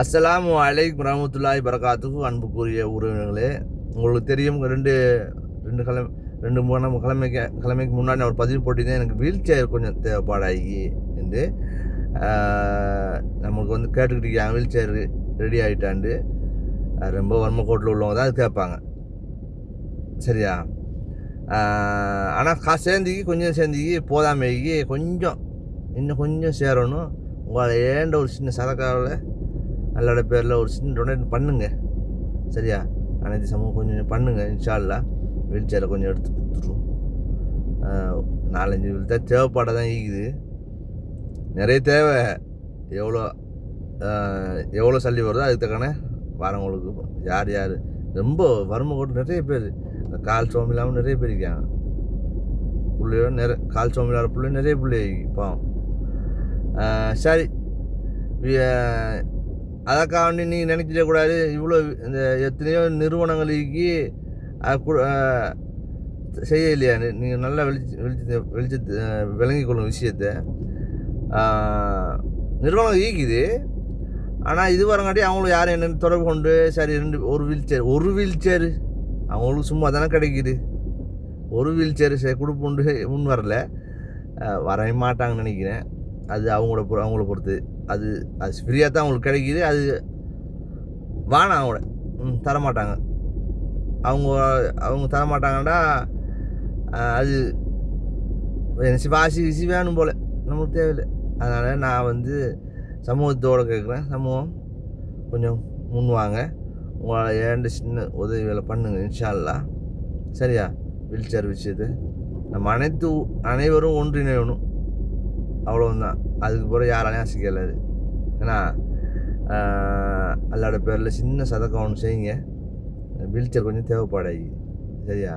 அஸ்லாம் அலைக் ரஹமத்துல்லாய் பரகாத்துக்கு அன்புக்குரிய உறவினர்களே உங்களுக்கு தெரியும் ரெண்டு ரெண்டு கிழமை ரெண்டு மூணு கிழமைக்கு கிழமைக்கு முன்னாடி நான் ஒரு பதிவு போட்டிருந்தேன். எனக்கு வீல் சேர் கொஞ்சம் தேவைப்பாடாகி என்று. நமக்கு வந்து கேட்டுக்கிட்டு வீல் சேர் ரெடி ஆகிட்டாண்டு ரொம்ப வறுமைக்கோட்டில் உள்ளவங்க தான் அது கேட்பாங்க. சரியா? ஆனால் கா சேர்ந்திக்கு கொஞ்சம் சேர்ந்திக்கு போதாமைக்கு கொஞ்சம் இன்னும் கொஞ்சம் சேரணும். உங்களை ஏண்ட ஒரு சின்ன சரக்காவில் நல்லோட பேரில் ஒரு சின்ன டொனேட் பண்ணுங்க. சரியா? அனைத்து சமூகம் கொஞ்சம் பண்ணுங்கள் இன்ஷால்லா வீல் சேரை கொஞ்சம் எடுத்து கொடுத்துருவோம். நாலஞ்சு வீல் தான் தேவைப்பாட தான் ஈக்குது. நிறைய தேவை. எவ்வளோ எவ்வளோ சல்லி வருதோ அதுக்கு தக்கன வரவங்களுக்கு யார் யார். ரொம்ப வறுமை கூட நிறைய பேர். கால் சோம் இல்லாமல் நிறைய பேர் இருக்காங்க. பிள்ளையோ நிறைய கால் சோம் இல்லாத பிள்ளை நிறைய பிள்ளை பாவம் சரி. அதற்காக வேண்டி நீங்கள் நினைச்சிட கூடாது. இவ்வளோ இந்த எத்தனையோ நிறுவனங்களுக்கு செய்ய இல்லையா? நீங்கள் நல்லா வெளிச்ச வெளிச்சத்தை வெளிச்சத்தை விளங்கி கொள்ளும் விஷயத்தை. நிறுவனம் ஈக்குது. ஆனால் இது வரங்காட்டி அவங்களும் யாரும் என்னென்னு தொடர்பு கொண்டு சரி ரெண்டு ஒரு வீல் சேர் ஒரு வீல் சேர். அவங்களுக்கு சும்மா தானே கிடைக்குது. ஒரு வீல் சேர் சரி கொடுப்புண்டு முன் வரல. வரவே மாட்டாங்கன்னு நினைக்கிறேன். அது அவங்களோட பொ- அவங்கள பொறுத்து. அது அது ஃப்ரீயாக தான் அவங்களுக்கு கிடைக்கிது. அது வானா அவங்கள ம் தரமாட்டாங்க. அவங்க அவங்க தரமாட்டாங்கடா அது எனக்கு வாசி விசி வேணும் போல். நமக்கு தேவையில்லை. அதனால் நான் வந்து சமூகத்தோடு கேட்குறேன். சமூகம் கொஞ்சம் முன் வாங்க. உங்களை ஏண்ட சின்ன உதவிகளை பண்ணுங்க இன்ஷா சரியா? வீல் சேர் விஷயத்தை நம்ம அனைத்து அனைவரும் ஒன்றிணையணும். அவ்வளோதான் அதுக்கு பிறகு யாராலையும் இல்லாது ஏன்னா ஆஹ், அல்லாட பேரில் சின்ன சதக்கம் ஒன்று செய்யுங்க. வீல் சேர் கொஞ்சம் தேவைப்படாது சரியா?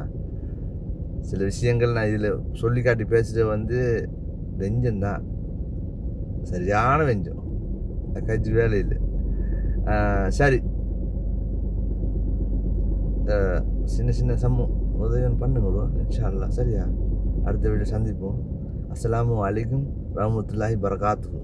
சில விஷயங்கள் நான் இதில் சொல்லி காட்டி பேசுகிறது வந்து வெஞ்சம்தான் சரியான வெஞ்சம். கட்சி வேலை இல்லை. சரி. சின்ன சின்ன சம்மம் உதவி பண்ணுங்களோ இன்ஷா சரியா? அடுத்த வீடியோ சந்திப்போம். அஸ்ஸலாமு அலைக்கும். रहमतुल्लाहि बरकातहू।